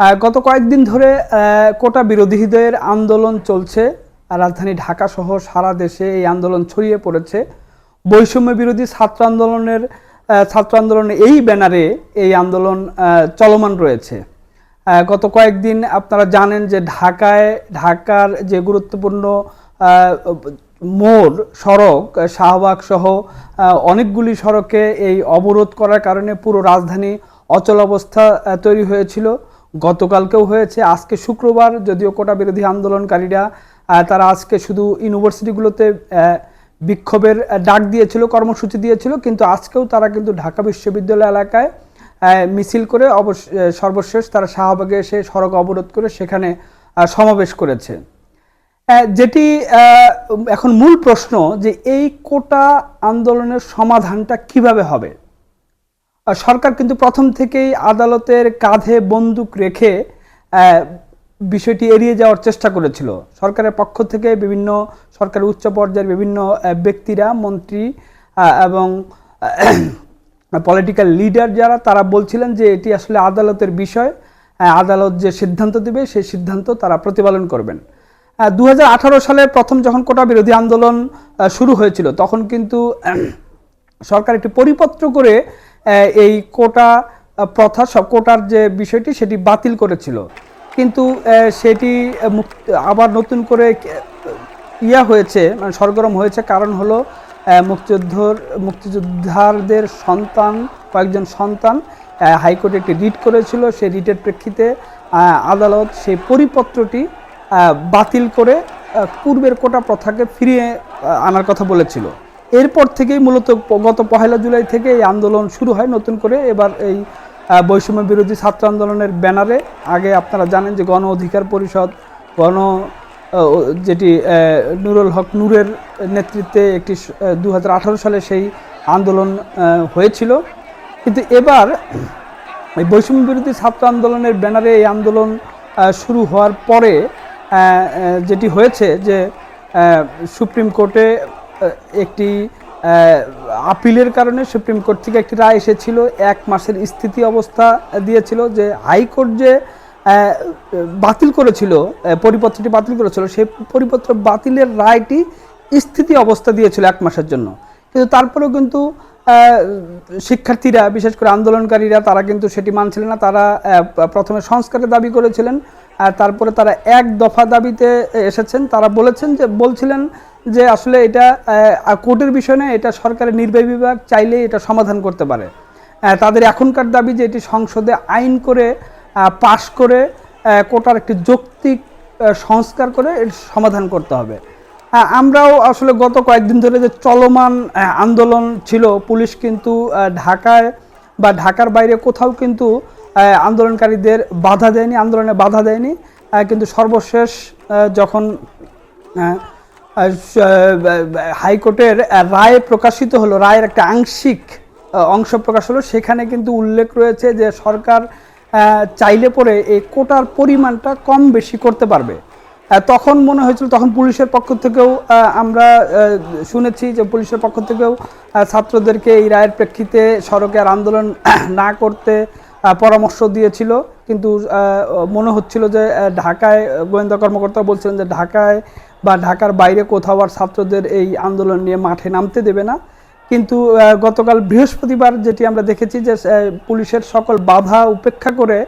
গত কয়েকদিন ধরে কোটা বিরোধীদের আন্দোলন চলছে। রাজধানী ঢাকা সহ সারা দেশে এই আন্দোলন ছড়িয়ে পড়েছে। বৈষম্য বিরোধী ছাত্র আন্দোলনের ছাত্র আন্দোলনের এই ব্যানারে এই আন্দোলন চলমান রয়েছে। গত কয়েকদিন আপনারা জানেন যে ঢাকায়, ঢাকার যে গুরুত্বপূর্ণ মোড়, সড়ক, শাহবাগ সহ অনেকগুলি সড়কে এই অবরোধ করার কারণে পুরো রাজধানী অচল অবস্থা তৈরি হয়েছিল। গতকালকেও হয়েছে আজকে শুক্রবার যদিও কোটা বিরোধী আন্দোলনকারীরা তারা আজকে শুধু ইউনিভার্সিটিগুলোতে বিক্ষোভের ডাক দিয়েছিল কর্মসূচি দিয়েছিল কিন্তু আজকেও তারা কিন্তু ঢাকা বিশ্ববিদ্যালয় এলাকায় মিছিল করে অবশ- আহ, সর্বশেষ তারা শাহবাগে এসে সড়ক অবরোধ করে সেখানে সমাবেশ করেছে। যেটি এখন মূল প্রশ্ন যে এই কোটা আন্দোলনের সমাধানটা কীভাবে হবে? সরকার কিন্তু প্রথম থেকেই আদালতের কাঁধে বন্দুক রেখে বিষয়টি এড়িয়ে যাওয়ার চেষ্টা করেছিল। সরকারের পক্ষ থেকে বিভিন্ন সরকারের উচ্চ পর্যায়ের বিভিন্ন ব্যক্তিরা, মন্ত্রী এবং পলিটিক্যাল লিডার যারা, তারা বলছিলেন যে এটি আসলে আদালতের বিষয়। আদালত যে সিদ্ধান্ত দেবে, সেই সিদ্ধান্ত তারা প্রতিপালন করবেন। দু হাজার আঠারো সালে প্রথম যখন কোটা বিরোধী আন্দোলন শুরু হয়েছিল, তখন কিন্তু সরকার একটি পরিপত্র করে এই কোটা প্রথা সব কোটার যে বিষয়টি সেটি বাতিল করেছিল। কিন্তু সেটি আবার নতুন করে ইয়া হয়েছে মানে সরগরম হয়েছে কারণ হলো মুক্তিযুদ্ধর মুক্তিযোদ্ধাদের সন্তান, কয়েকজন সন্তান হাইকোর্টে একটি রিট করেছিল। সেই রিটের প্রেক্ষিতে আদালত সেই পরিপত্রটি বাতিল করে পূর্বের কোটা প্রথাকে ফিরিয়ে আনার কথা বলেছিল। এরপর থেকেই মূলত গত পহেলা জুলাই থেকে এই আন্দোলন শুরু হয় নতুন করে। এবার এই বৈষম্য বিরোধী ছাত্র আন্দোলনের ব্যানারে আগে আপনারা জানেন যে গণ অধিকার পরিষদ, গণ যেটি নুরুল হক নূরের নেতৃত্বে একটি দু হাজার আঠারো সালে সেই আন্দোলন হয়েছিল। কিন্তু এবার এই বৈষম্য বিরোধী ছাত্র আন্দোলনের ব্যানারে এই আন্দোলন শুরু হওয়ার পরে যেটি হয়েছে যে সুপ্রিম কোর্টে একটি আপিলের কারণে সুপ্রিম কোর্ট থেকে একটি রায় এসেছিল, এক মাসের স্থিতি অবস্থা দিয়েছিল যে হাইকোর্ট যে বাতিল করেছিল পরিপত্রটি বাতিল করেছিল, সেই পরিপত্র বাতিলের রায়টি স্থিতি অবস্থা দিয়েছিল এক মাসের জন্য। কিন্তু তারপরেও কিন্তু শিক্ষার্থীরা, বিশেষ করে আন্দোলনকারীরা, তারা কিন্তু সেটি মানছিলেন না। তারা প্রথমে সংস্কারের দাবি করেছিলেন তারপরে তারা এক দফা দাবিতে এসেছেন। তারা বলেছেন যে, বলছিলেন যে আসলে এটা কোর্টের বিষয় না এটা সরকারের নির্বাহী বিভাগ চাইলেই এটা সমাধান করতে পারে। তাদের এখনকার দাবি যে এটি সংসদে আইন করে পাশ করে কোটার একটি যৌক্তিক সংস্কার করে এর সমাধান করতে হবে। আমরাও আসলে গত কয়েকদিন ধরে যে চলমান আন্দোলন ছিল, পুলিশ কিন্তু ঢাকায় বা ঢাকার বাইরে কোথাও কিন্তু আন্দোলনকারীদের বাধা দেয়নি, আন্দোলনে বাধা দেয়নি। কিন্তু সর্বশেষ যখন হাইকোর্টের রায় প্রকাশিত হলো, রায়ের একটা আংশিক অংশ প্রকাশ হলো। সেখানে কিন্তু উল্লেখ রয়েছে যে সরকার চাইলে পরে এই কোটার পরিমাণটা কম বেশি করতে পারবে। তখন মনে হয়েছিল, তখন পুলিশের পক্ষ থেকেও আমরা শুনেছি যে পুলিশের পক্ষ থেকেও ছাত্রদেরকে এই রায়ের প্রেক্ষিতে সড়কে আর আন্দোলন না করতে পরামর্শ দিয়েছিল। কিন্তু মনে হচ্ছিল যে ঢাকায়, গোয়েন্দা কর্মকর্তা বলছিলেন যে ঢাকায় বা ঢাকার বাইরে কোথাও আর ছাত্রদের এই আন্দোলন নিয়ে মাঠে নামতে দেবে না। কিন্তু গতকাল বৃহস্পতিবার যেটি আমরা দেখেছি যে পুলিশের সকল বাধা উপেক্ষা করে,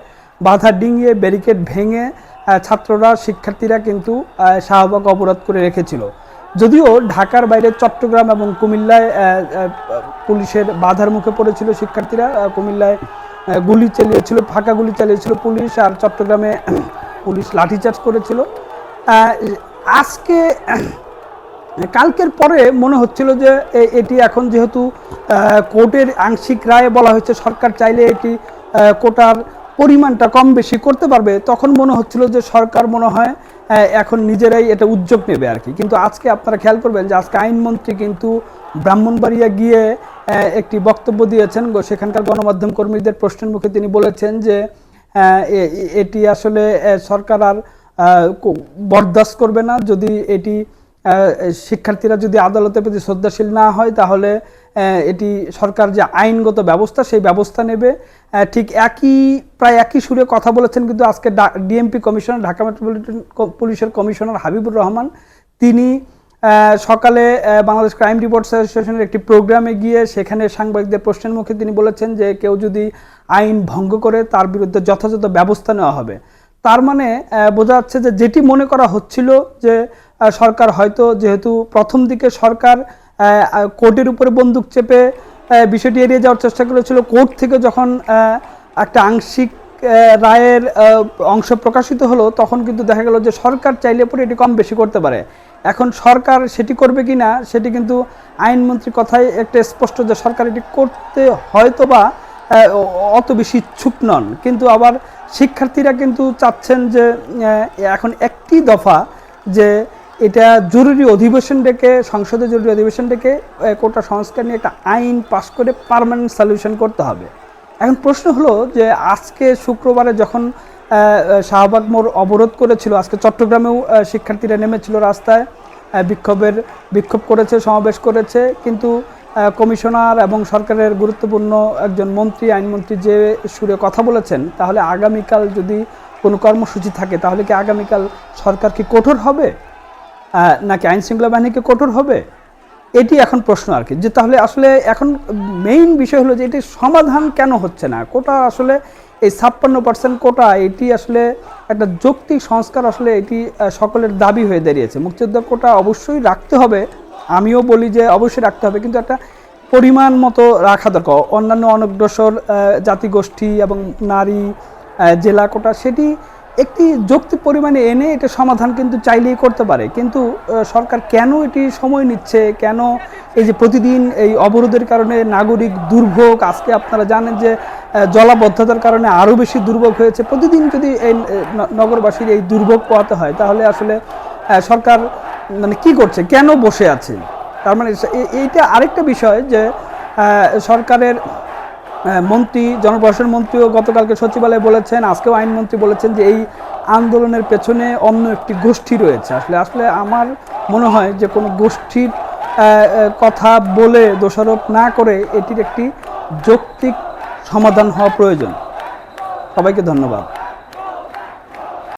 বাধা ডিঙিয়ে, ব্যারিকেড ভেঙে ছাত্ররা, শিক্ষার্থীরা কিন্তু শাহবাগ অবরোধ করে রেখেছিল। যদিও ঢাকার বাইরে চট্টগ্রাম এবং কুমিল্লায় পুলিশের বাধার মুখে পড়েছিল শিক্ষার্থীরা কুমিল্লায় গুলি চালিয়েছিল, ফাঁকা গুলি চালিয়েছিল পুলিশ আর চট্টগ্রামে পুলিশ লাঠিচার্জ করেছিল। আজকে কালকের পরে মনে হচ্ছিল যে এটি এখন যেহেতু কোর্টের আংশিক রায়ে বলা হয়েছে, সরকার চাইলে এটি কোটার পরিমাণটা কম বেশি করতে পারবে, তখন মনে হচ্ছিল যে সরকার মনে হয় এখন নিজেরাই এটা উদ্যোগ নেবে আর কি। কিন্তু আজকে আপনারা খেয়াল করবেন যে আজকে আইনমন্ত্রী কিন্তু ব্রাহ্মণবাড়িয়া গিয়ে একটি বক্তব্য দিয়েছেন। সেখানকার গণমাধ্যম কর্মীদের প্রশ্নের মুখে তিনি বলেছেন যে এটি আসলে সরকার আর বরদাস্ত করবে না। যদি এটি শিক্ষার্থীরা যদি আদালতের প্রতি শ্রদ্ধাশীল না হয়, তাহলে এটি সরকার যে আইনগত ব্যবস্থা, সেই ব্যবস্থা নেবে। ঠিক একই, প্রায় একই সুরে কথা বলেছেন কিন্তু আজকে ডিএমপি কমিশনার, ঢাকা মেট্রোপলিটন পুলিশের কমিশনার হাবিবুর রহমান। তিনি সকালে বাংলাদেশ ক্রাইম রিপোর্টস অ্যাসোসিয়েশনের একটি প্রোগ্রামে গিয়ে সেখানে সাংবাদিকদের প্রশ্নের মুখে তিনি বলেছেন যে কেউ যদি আইন ভঙ্গ করে, তার বিরুদ্ধে যথাযথ ব্যবস্থা নেওয়া হবে। তার মানে বোঝা যাচ্ছে যে যেটি মনে করা হচ্ছিল যে সরকার হয়তো যেহেতু প্রথম দিকে সরকার কোর্টের উপরে বন্দুক চেপে বিষয়টি এড়িয়ে যাওয়ার চেষ্টা করেছিল, কোর্ট থেকে যখন একটা আংশিক রায়ের অংশ প্রকাশিত হলো, তখন কিন্তু দেখা গেল যে সরকার চাইলে পরে এটি কম বেশি করতে পারে। এখন সরকার সেটি করবে কি না সেটি কিন্তু আইনমন্ত্রীর কথাই একটা স্পষ্ট যে সরকার এটি করতে হয়তো বা অত বেশি ইচ্ছুক নন। কিন্তু আবার শিক্ষার্থীরা কিন্তু চাচ্ছেন যে এখন একটি দফা যে এটা জরুরি অধিবেশন ডেকে, সংসদে জরুরি অধিবেশন ডেকে কোটা সংস্কার নিয়ে একটা আইন পাশ করে পার্মানেন্ট সলিউশন করতে হবে। এখন প্রশ্ন হলো যে, আজকে শুক্রবারে যখন শাহবাগ মোড় অবরোধ করেছিল, আজকে চট্টগ্রামেও শিক্ষার্থীরা নেমেছিল রাস্তায় বিক্ষোভের, বিক্ষোভ করেছে, সমাবেশ করেছে, কিন্তু কমিশনার এবং সরকারের গুরুত্বপূর্ণ একজন মন্ত্রী, আইনমন্ত্রী যে সুরে কথা বলেছেন, তাহলে আগামীকাল যদি কোনো কর্মসূচি থাকে, তাহলে কি আগামীকাল সরকার কি কঠোর হবে? নাকি আইন শৃঙ্খলা বাহিনীকে কঠোর হবে? এটি এখন প্রশ্ন আর কি। যে তাহলে আসলে এখন মেইন বিষয় হলো যে এটি সমাধান কেন হচ্ছে না? কোটা আসলে এই ছাপ্পান্ন পার্সেন্ট কোটা, এটি আসলে একটা যৌক্তিক সংস্কার, আসলে এটি সকলের দাবি হয়ে দাঁড়িয়েছে। মুক্তিযোদ্ধা কোটা অবশ্যই রাখতে হবে। আমিও বলি যে অবশ্যই রাখতে হবে, কিন্তু একটা পরিমাণ মতো রাখা দরকার। অন্যান্য অনগ্রসর জাতিগোষ্ঠী এবং নারী জেলা কোটা, সেটি একটি যৌক্তিক পরিমাণে এনে এটা সমাধান কিন্তু চাইলেই করতে পারে। কিন্তু সরকার কেন এটি সময় নিচ্ছে? কেন এই যে প্রতিদিন এই অবরোধের কারণে নাগরিক দুর্ভোগ? আজকে আপনারা জানেন যে জলাবদ্ধতার কারণে আরও বেশি দুর্ভোগ হয়েছে। প্রতিদিন যদি এই নগরবাসীর এই দুর্ভোগ পোহাতে হয়, তাহলে আসলে সরকার মানে কি করছে? কেন বসে আছে? তার মানে এইটা আরেকটা বিষয় যে সরকারের মন্ত্রী, জনপ্রশাসন মন্ত্রীও গতকালকে সচিবালয়ে বলেছেন, আজকেও আইনমন্ত্রী বলেছেন যে এই আন্দোলনের পেছনে অন্য একটি গোষ্ঠী রয়েছে। আসলে আসলে আমার মনে হয় যে কোনো গোষ্ঠীর কথা বলে দোষারোপ না করে এটির একটি যৌক্তিক সমাধান হওয়া প্রয়োজন। সবাইকে ধন্যবাদ।